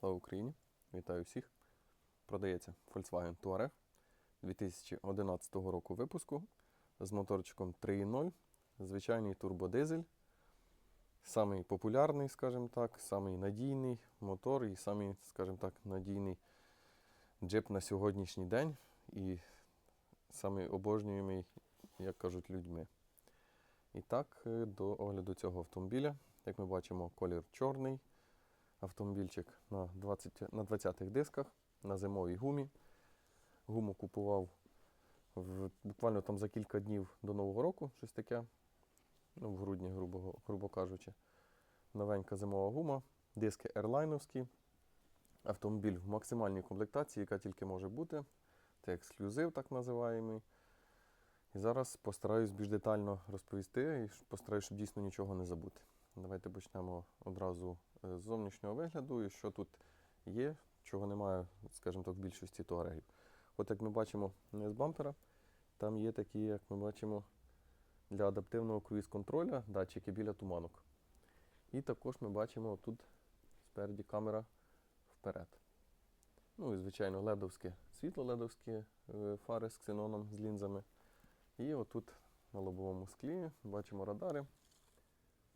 Слава Україні! Вітаю всіх! Продається Volkswagen Touareg 2011 року випуску з моторчиком 3.0, звичайний турбодизель. Самий популярний, скажімо так, самий надійний мотор і самий, скажімо так, надійний джип на сьогоднішній день і самий обожнюємий, як кажуть, людьми. І так, е, до огляду цього автомобіля. Як ми бачимо, колір чорний. Автомобільчик на 20, на 20-х дисках, на зимовій гумі. Гуму купував в, буквально там за кілька днів до Нового року, щось таке. Ну, в грудні, грубо, грубо кажучи. Новенька зимова гума, диски ерлайновські. Автомобіль в максимальній комплектації, яка тільки може бути. Це ексклюзив, так називаємий. І зараз постараюсь більш детально розповісти і постараюсь, щоб дійсно нічого не забути. Давайте почнемо одразу з зовнішнього вигляду і що тут є, чого немає, скажімо так, в більшості туарегів. От як ми бачимо з бампера, там є такі, як ми бачимо, для адаптивного круїз-контроля датчики біля туманок. І також ми бачимо тут спереді камера вперед. Ну і, звичайно, ледовське світло, ледовські е, фари з ксеноном, з лінзами. І отут на лобовому склі бачимо радари.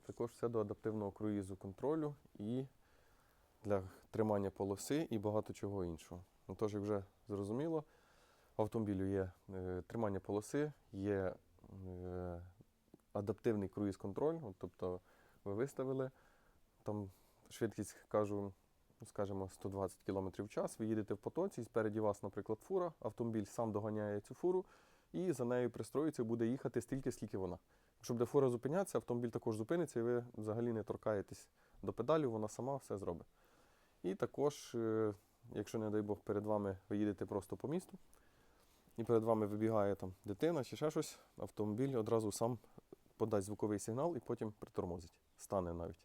Також все до адаптивного круїзу контролю і для тримання полоси і багато чого іншого. Ну, тож, як вже зрозуміло, в автомобілю є е, тримання полоси, є е, адаптивний круїз-контроль, тобто ви виставили. Там швидкість, кажу, ну, скажімо, 120 км в час, ви їдете в потоці, і спереді вас, наприклад, фура, автомобіль сам доганяє цю фуру і за нею пристроїться буде їхати стільки, скільки вона. Якщо буде фура зупинятися, автомобіль також зупиниться, і ви взагалі не торкаєтесь до педалів, вона сама все зробить. І також, е, якщо, не дай Бог, перед вами ви їдете просто по місту, і перед вами вибігає там дитина чи ще щось, автомобіль одразу сам подасть звуковий сигнал і потім притормозить, стане навіть.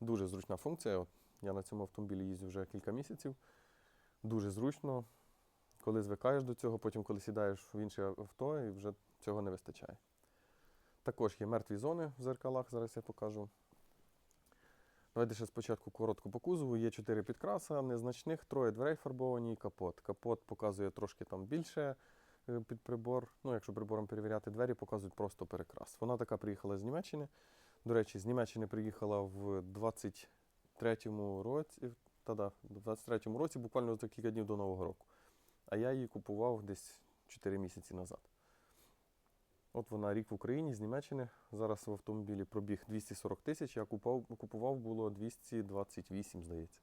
Дуже зручна функція. Я на цьому автомобілі їздю вже кілька місяців. Дуже зручно. Коли звикаєш до цього, потім, коли сідаєш в інше авто, і вже цього не вистачає. Також є мертві зони в зеркалах, зараз я покажу. Давайте ще спочатку коротко по кузову. Є чотири підкраса, незначних, троє дверей фарбовані і капот. Капот показує трошки там більше е, під прибор. Ну, якщо прибором перевіряти двері, показують просто перекрас. Вона така приїхала з Німеччини. До речі, з Німеччини приїхала в 23-му році, та да, в 23-му році, буквально за кілька днів до Нового року. А я її купував десь 4 місяці назад. От вона рік в Україні з Німеччини. Зараз в автомобілі пробіг 240 тисяч, я купував, було 228, здається.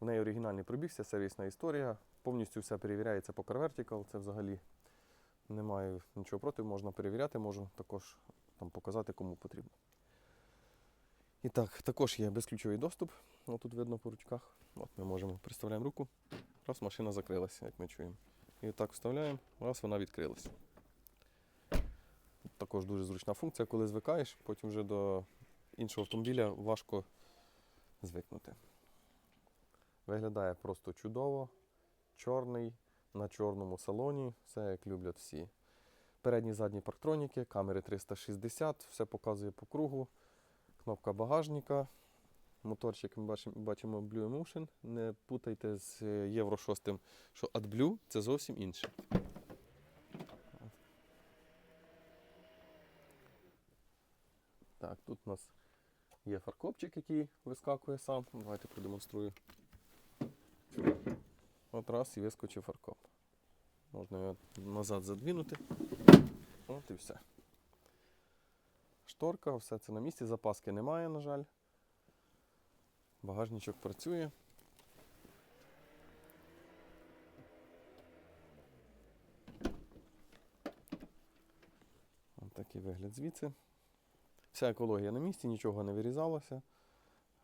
В неї оригінальний пробіг, вся сервісна історія. Повністю все перевіряється по CarVertical. Це взагалі немає нічого проти, можна перевіряти, можу також там показати, кому потрібно. І так, також є безключовий доступ. От тут видно по ручках. От ми можемо приставляємо руку. Раз машина закрилася, як ми чуємо. І так вставляємо, раз вона відкрилася. Також дуже зручна функція, коли звикаєш, потім вже до іншого автомобіля важко звикнути. Виглядає просто чудово, чорний, на чорному салоні, все як люблять всі. Передні задні парктроніки, камери 360, все показує по кругу. Кнопка багажника. Моторчик ми бачимо, Blue Emotion. Не путайте з Євро 6, що AdBlue це зовсім інше. Так, тут у нас є фаркопчик, який вискакує сам. Давайте продемонструю. От раз і вискочив фаркоп. Можна його назад задвинути. От і все. Шторка, все це на місці, запаски немає, на жаль. Багажничок працює. Ось такий вигляд звідси. Вся екологія на місці, нічого не вирізалося.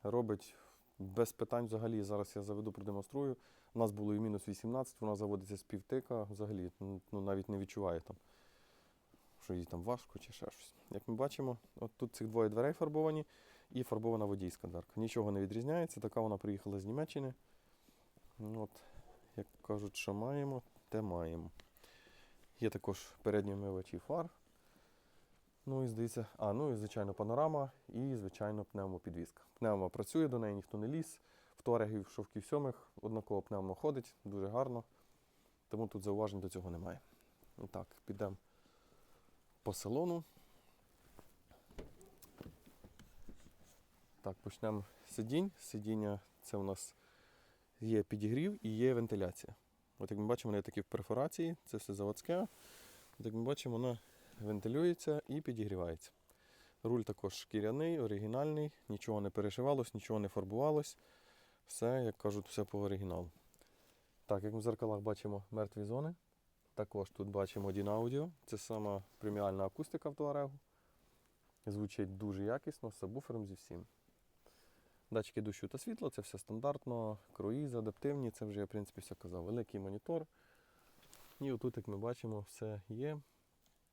Робить без питань взагалі. Зараз я заведу, продемонструю. У нас було і мінус 18, вона заводиться з півтика, взагалі ну, ну, навіть не відчуває там, що їй там важко чи ще щось. Як ми бачимо, от тут цих двоє дверей фарбовані і фарбована водійська дверка. Нічого не відрізняється, така вона приїхала з Німеччини. Ну, От, як кажуть, що маємо, те маємо. Є також передні вмивачі фар. Ну і здається, а, ну і звичайно панорама і, звичайно, пневмопідвізка. Пневма працює, до неї ніхто не ліз. туарегів, шовків сьомих, однаково пневмо ходить, дуже гарно. Тому тут зауважень до цього немає. Так, підемо по салону. Так, почнемо сидінь. Сидіння це у нас є підігрів і є вентиляція. От як ми бачимо, вони такі в перфорації, це все заводське. От як ми бачимо, воно вентилюється і підігрівається. Руль також шкіряний, оригінальний, нічого не перешивалось, нічого не фарбувалось. Все, як кажуть, все по оригіналу. Так, як ми в зеркалах бачимо мертві зони. Також тут бачимо один аудіо. Це сама преміальна акустика в Туарегу. Звучить дуже якісно, з сабвуфером зі всім. Датчики дощу та світла, це все стандартно, круїз, адаптивні, це вже я в принципі все казав. Великий монітор. І отут, як ми бачимо, все є.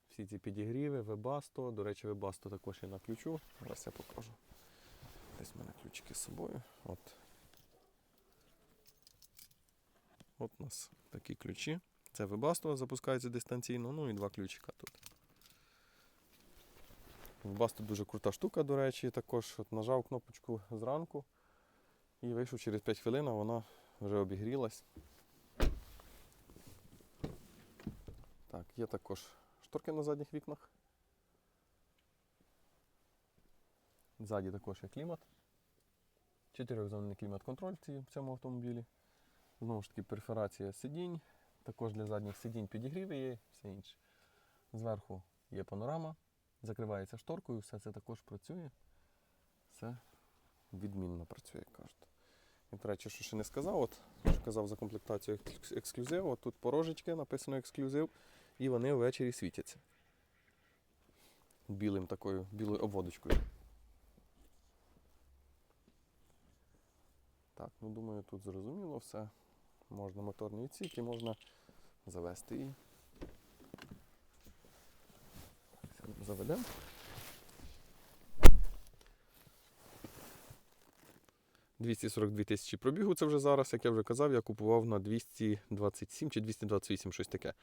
Всі ці підігріви, вебасто. До речі, вебасто також є на ключу. Зараз я покажу. Десь в мене ключики з собою. От. От у нас такі ключі. Це вебасто запускається дистанційно, ну і два ключика тут. Вебасто дуже крута штука, до речі, також от нажав кнопочку зранку і вийшов через 5 хвилин, а вона вже обігрілась. Так, є також шторки на задніх вікнах. Ззаді також є клімат. Чотирьохзонний клімат-контроль в в цьому автомобілі. Знову ж таки, перфорація сидінь. Також для задніх сидінь підігріви є, все інше. Зверху є панорама, закривається шторкою, все це також працює. Все відмінно працює, кажуть. І, до речі, що ще не сказав, от, що казав за комплектацію екс- ексклюзив, от тут порожечки, написано ексклюзив, і вони ввечері світяться. Білим такою, білою обводочкою. Так, ну думаю, тут зрозуміло все. Можна моторний відсік і можна завести її. Так, Заведемо. «242 тисячі пробігу це вже зараз, як я вже казав, я купував на 227 чи 228, щось таке.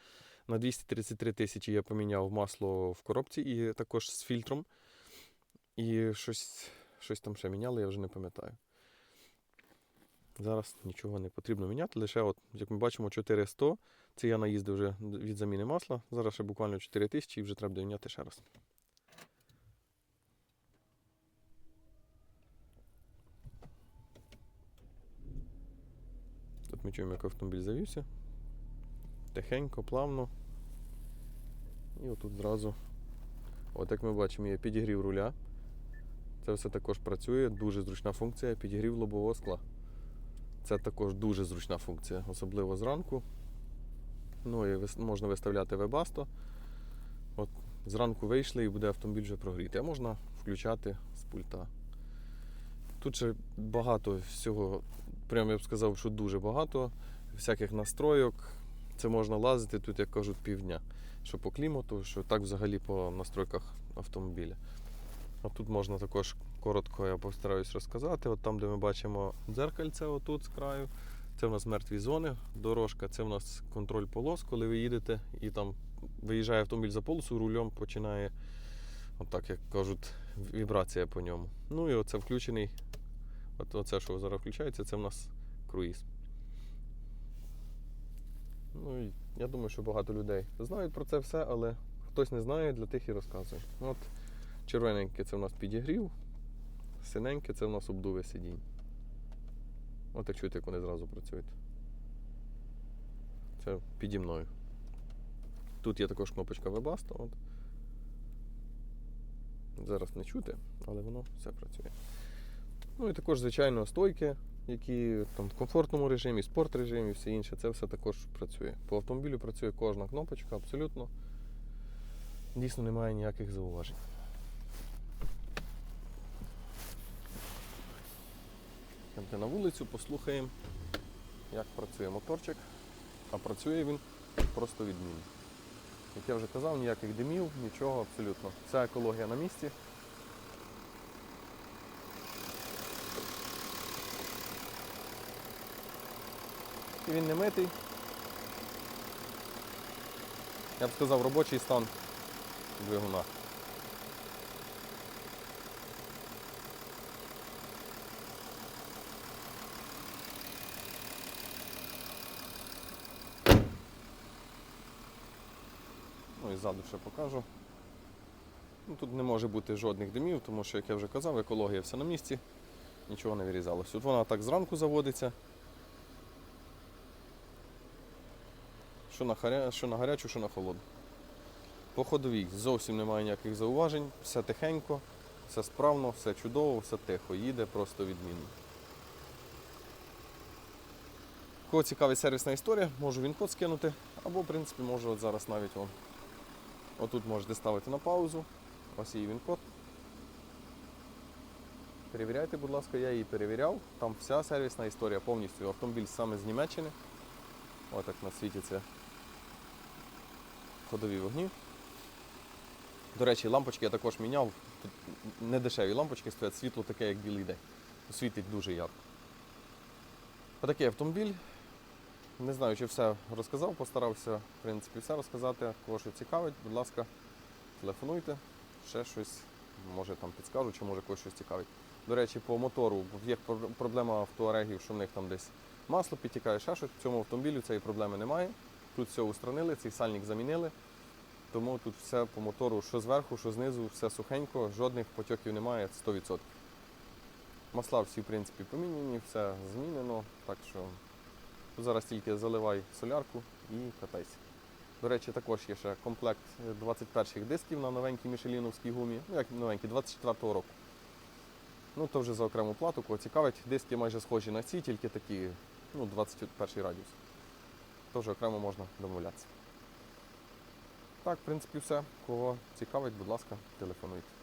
На 233 тисячі я поміняв масло в коробці і також з фільтром. І щось, щось там ще міняли, я вже не пам'ятаю. Зараз нічого не потрібно міняти, лише, от, як ми бачимо, 400. Це я наїздив вже від заміни масла. Зараз ще буквально 4000 і вже треба міняти ще раз. Тут ми чуємо, як автомобіль завівся. Тихенько, плавно. І отут зразу, от як ми бачимо, є підігрів руля. Це все також працює, дуже зручна функція, підігрів лобового скла. Це також дуже зручна функція, особливо зранку. Ну і можна виставляти вебасто. От зранку вийшли і буде автомобіль вже прогрітий. А можна включати з пульта. Тут ще багато всього, прямо я б сказав, що дуже багато всяких настройок. Це можна лазити тут, як кажуть, півдня. Що по клімату, що так взагалі по настройках автомобіля. А тут можна також коротко, я постараюсь розказати. От там, де ми бачимо дзеркальце, отут з краю, це в нас мертві зони, дорожка, це в нас контроль полос, коли ви їдете і там виїжджає автомобіль за полосу, рулем починає, отак як кажуть, вібрація по ньому. Ну і оце включений, от, оце, що зараз включається, це в нас круїз. Ну і я думаю, що багато людей знають про це все, але хтось не знає, для тих і розказує. От червоненьке це в нас підігрів, синеньке це в нас обдуве сидінь. От як чуєте, як вони зразу працюють. Це піді мною. Тут є також кнопочка Webasto. Зараз не чути, але воно все працює. Ну і також, звичайно, стойки, які там в комфортному режимі, спорт режимі, все інше, це все також працює. По автомобілю працює кожна кнопочка, абсолютно. Дійсно немає ніяких зауважень. Йдемте на вулицю, послухаємо, як працює моторчик. А працює він просто відмінно. Як я вже казав, ніяких димів, нічого абсолютно. Вся екологія на місці. І він не митий. Я б сказав, робочий стан двигуна. Ну і ззаду ще покажу. Ну, тут не може бути жодних димів, тому що, як я вже казав, екологія все на місці, нічого не вирізалося. От вона так зранку заводиться. Що на, харя... що на гарячу, що на холодну. По ходовій зовсім немає ніяких зауважень, все тихенько, все справно, все чудово, все тихо. Їде просто відмінно. Кого цікавить сервісна історія, можу він код скинути, або, в принципі, можу от зараз навіть вам. Отут можете ставити на паузу. Ось її він код. Перевіряйте, будь ласка, я її перевіряв. Там вся сервісна історія повністю. Автомобіль саме з Німеччини. Ось так на світяться ходові вогні. До речі, лампочки я також міняв. Тут не дешеві лампочки стоять, світло таке, як білий день. Світить дуже ярко. Отакий автомобіль. Не знаю, чи все розказав, постарався, в принципі, все розказати. Кого що цікавить, будь ласка, телефонуйте, ще щось, може там підскажу, чи може когось щось цікавить. До речі, по мотору є пр- проблема автоарегів, що в них там десь масло підтікає, ще щось. В цьому автомобілі цієї проблеми немає. Тут все устранили, цей сальник замінили. Тому тут все по мотору, що зверху, що знизу, все сухенько, жодних потьоків немає 100%. Масла всі, в принципі, поміняні, все змінено, так що тут зараз тільки заливай солярку і катайся. До речі, також є ще комплект 21-х дисків на новенькій мішеліновській гумі. Ну як новенькі, 24-го року. Ну то вже за окрему плату, кого цікавить. Диски майже схожі на ці, тільки такі, ну, 21 радіус. Тож окремо можна домовлятися. Так, в принципі, все. Кого цікавить, будь ласка, телефонуйте.